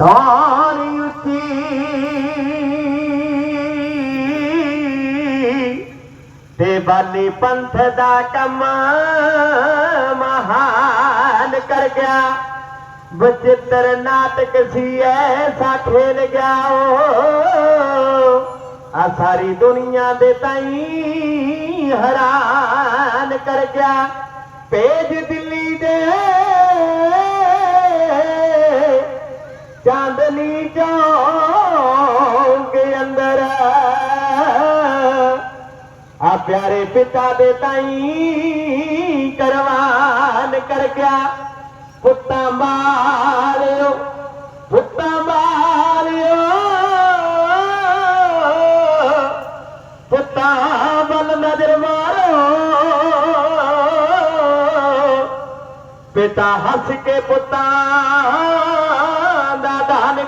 ਧਾਰੀ ਤੇ ਬਾਲੀ ਪੰਥ ਦਾ ਕੰਮ ਮਹਾਨ ਕਰ ਗਿਆ। ਬਚਿੱਤਰ ਨਾਟਕ ਸੀ ਐਸਾ ਖੇਲ ਗਿਆ ਓ। ਆ ਸਾਰੀ ਦੁਨੀਆ ਦੇ ਤਾਈ ਹੈਰਾਨ ਕਰ ਗਿਆ। ਪੇਜ ਦਿੱਲੀ ਚਾਂਦਨੀ ਚੌਂਕ ਅੰਦਰ। ਆ ਪਿਆਰੇ ਪਿਤਾ ਦੇ ਤਾਈ ਕਰਵਾਨ ਕਰ ਗਿਆ ਪੁੱਤਾਂ ਮਾਰਿਓ ਪੁੱਤਾਂ ਮਾਰਿਓ ਪੁੱਤਾਂ ਵੱਲ ਨਜ਼ਰ ਮਾਰੋ। ਪਿਤਾ ਹੱਸ ਕੇ ਪੁੱਤਾਂ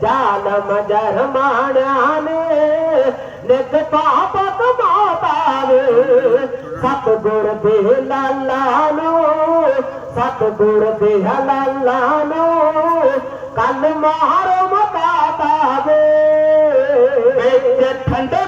ਵਿੱਚ ਪਾਣੀਆਂ ਜ਼ਾਲਮ ਜਰਮਾਣਿਆਂ ਨੇ ਜ਼ਾਲਮ ਜਰਮਾਣਿਆਂ ਨੇ ਨਿਤ ਪਾਪ ਕਮਾਤਾਵੇ ਸਤਗੁਰ ਦੇ ਲਾਲਾ ਨੂੰ, ਸਤਗੁਰ ਦੇ ਲਾਲਾ ਵਿੱਚ ਠੰਡੇ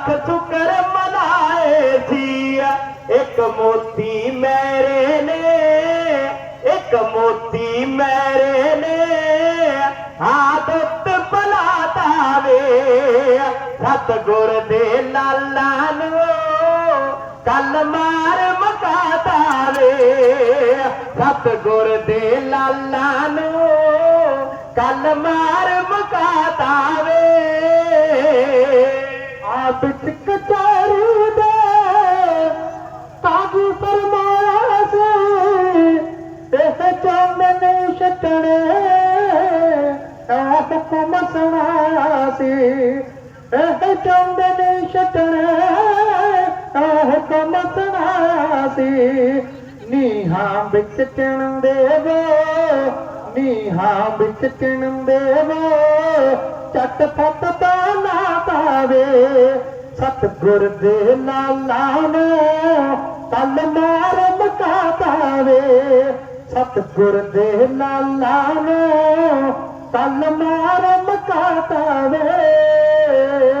ਲੱਖ ਸ਼ੁਕਰ ਮਨਾਏ ਸੀ ਇੱਕ ਮੋਤੀ ਮੇਰੇ ਨੇ, ਇੱਕ ਮੋਤੀ ਮੇਰੇ ਨੇ। ਆਦਤ ਬਲਾਤਾਵੇ ਸਤਗੁਰ ਦੇ ਲਾਲਾ ਨੂੰ ਕੱਲ ਮਾਰ ਮਕਾਤਾਵੇ ਸਤਗੁਰ ਦੇ ਲਾਲਾ ਨੂੰ ਕੱਲ ਮਾਰ ਮਕਾਤਾਵੇ ਆਪ ਕਚਾਰੂ ਦੇ ਕਾਬੂ ਫਰਮਾਇਆ ਸੀ। ਇਹ ਚੰਨ ਨੇ ਛਟਣੇ ਆ ਹੁਕਮ ਸੁਣਾਇਆ ਸੀ। ਇਹ ਚੰਨ ਨੇ ਛਟਣੇ ਆ ਹੁਕਮ ਸੁਣਾਇਆ ਸੀ। ਨੀਹਾਂ ਵਿੱਚ ਟਿਣ ਦੇਵੋ ਨੀਹਾਂ ਵਿੱਚ ਚਿਣ ਦੇਵੋ ਚੱਟ ਫੱਟ ਤਾਂ ਨਾ ਪਾਵੇ। ਸਤਗੁਰ ਦੇ ਲਾਲਾ ਨੂੰ ਤਲ ਮਾਰ ਮਕਾ ਪਾਵੇ। ਸਤਗੁਰ ਦੇ ਲਾਲਾ ਨੂੰ ਤਲ ਮਾਰ ਮਕਾ ਪਾਵੇ।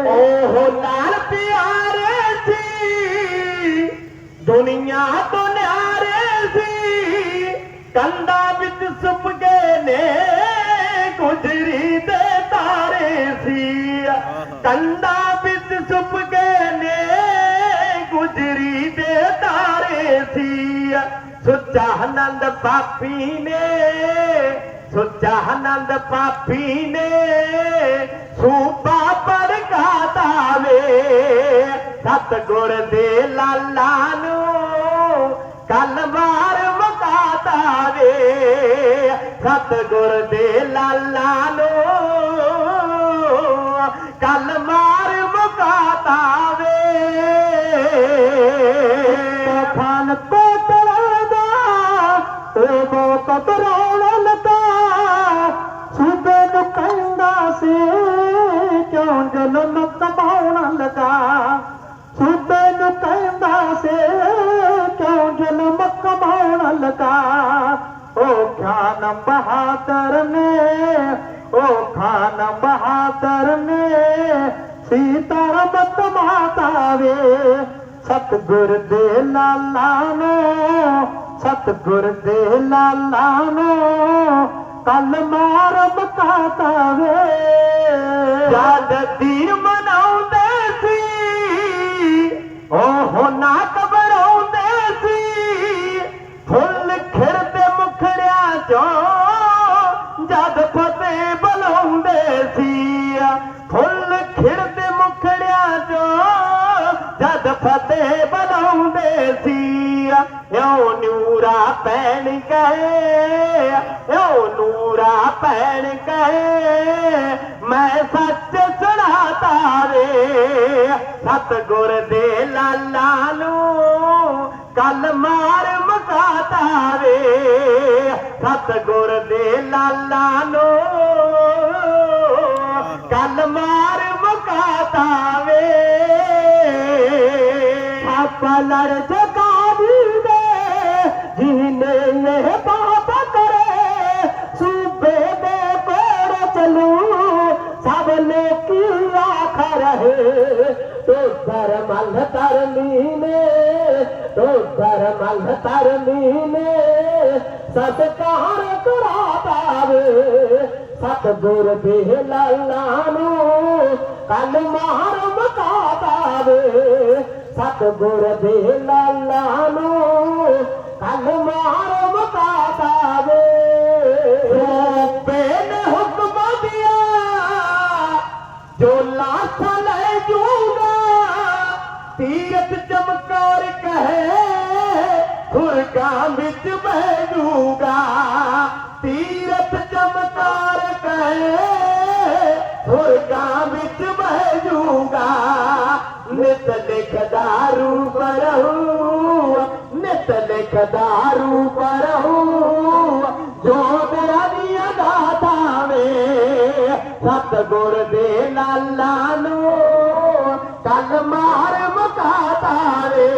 ਉਹ ਲਾਲ ਪਿਆਰੇ ਸੀ ਦੁਨੀਆ ਤੋਂ ਨਿਆਰੇ ਸੀ। ਕੰਦਾ ਵਿੱਚ ਸੁੱਪ ਗਏ ਨੇ ਗੁਜਰੀ ਦੇ ਤਾਰੇ ਸੀ। ਕੰਦਾ ਵਿੱਚ ਸੁੱਪ ਗਏ ਨੇ ਗੁਜਰੀ ਦੇ ਤਾਰੇ ਸੀ। ਸੁੱਚਾ ਆਨੰਦ ਪਾਪੀ ਨੇ, ਸੁੱਚਾ ਆਨੰਦ ਪਾਪੀ ਨੇ, ਸੂਬਾ ਸੂਪਾ ਪੜਕਾਤਾਵੇ ਸਤਗੁਰ ਦੇ ਲਾਲਾ ਨੂੰ ਕੱਲ ਵਾਰ ਮਕਾਤਾਵੇ ਸਤਗੁਰ ਦੇ ਲਾਲਾ ਖਾਨ ਕੋਟੜਾ ਦਾ ਤੇ ਬੋਤ ਲਗਾ ਸੂਬੇ ਨੂੰ ਕਹਿੰਦਾ ਸੀ, ਕਿਉਂ ਜਨਮ ਕਮਾਉਣ ਲਗਾ? ਸੂਬੇ ਨੂੰ ਕਹਿੰਦਾ ਸੀ, ਕਿਉਂ ਜਨਮ ਕਮਾਉਣ ਲਗਾ? ਉਹ ਖਾਨ ਬਹਾਦਰ ਨੇ ਉਹ ਖਾਨ ਬਹਾਦਰ ਨੇ, ਸੀਤਾ ਰਮਤ ਮਾਤਾ ਵੇ। ਸਤਗੁਰ ਦੇ ਲਾਲਾ ਨੂੰ ਸਤਗੁਰ ਦੇ ਲਾਲਾ ਨੂੰ ਕੱਲ ਮਾਰ ਬਕਾਤਾ ਵੇ। ਜਦ ਤੀਰ ਫਤਿਹ ਬਣਾਉਂਦੇ ਸੀ। ਇਉਂ ਨੂਰਾ ਪੈਣ ਕਹੇ, ਇਉਂ ਨੂਰਾ ਪੈਣ ਕਹੇ, ਮੈਂ ਸੱਚ ਸੁਣਾਤਾ ਵੇ। ਸਤਗੁਰ ਦੇ ਲਾਲਾ ਨੂੰ ਕੱਲ ਮਾਰ ਮਕਾਤਾ ਵੇ। ਸਤਗੁਰ ਦੇ ਲਾਲਾ ਨੂੰ ਕੱਲ ਮਾਰ ਮਕਾਤਾ ਵੇ। ਆਪਾ ਲੜ ਜਗਾਦੀ ਦੇ ਜਿਹਨੇ ਇਹ ਬਾਤ ਕਰੇ ਸੂਬੇ ਦੇ ਕੋੜ ਚਲੂ ਸਭ ਨੇ ਕੀ ਆਖ ਰਹੇ ਤੋ ਧਰਮਲ ਤਰਨੀ ਨੇ ਤੋ ਧਰਮਲ ਤਰਨੀ ਨੇ ਸਤਕਾਰ ਕਰਾਤਾ ਵੇ ਸਤਗੁਰ ਦੇ ਲਾਲਾ ਨੂੰ ਕੱਲ ਮਾਰ ਮਕਾਤਾ ਵੇ ਸਤਗੁਰ ਦੇ ਲਾਲਾ ਨੂੰ ਕੱਲ ਮਾਰ ਮਕਾਤਾ ਰੋਪੇ ਨੇ ਹੁਕਮ ਦਿਆ, ਜੋ ਲਾਸ਼ਾਂ ਲੈ ਜੂਗਾ ਤੀਰਤ ਚਮਕਾਰ ਕਹੇ, ਖੁਰਗਾ ਵਿੱਚ ਦਾਰੂ ਰੂਪ ਜੋ ਮੇਰਾ ਦੀਆਂ ਗਾਥਾ ਵੇ ਸਤਗੁਰ ਦੇ ਲਾਲਾ ਨੂੰ ਕੱਲ ਮਾਰ ਮਕਾਤਾ ਵੇ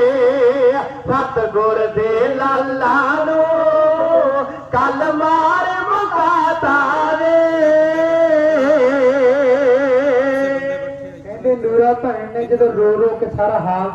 ਸਤਗੁਰ ਦੇ ਲਾਲਾ ਨੂੰ ਕੱਲ ਮਾਰ ਮਕਾਤਾ ਵੇ ਕਹਿੰਦੇ ਨੂਰਾ ਭੈਣ ਨੇ ਜਦੋਂ ਰੋ ਰੋ ਕੇ ਸਾਰਾ ਹਾਲ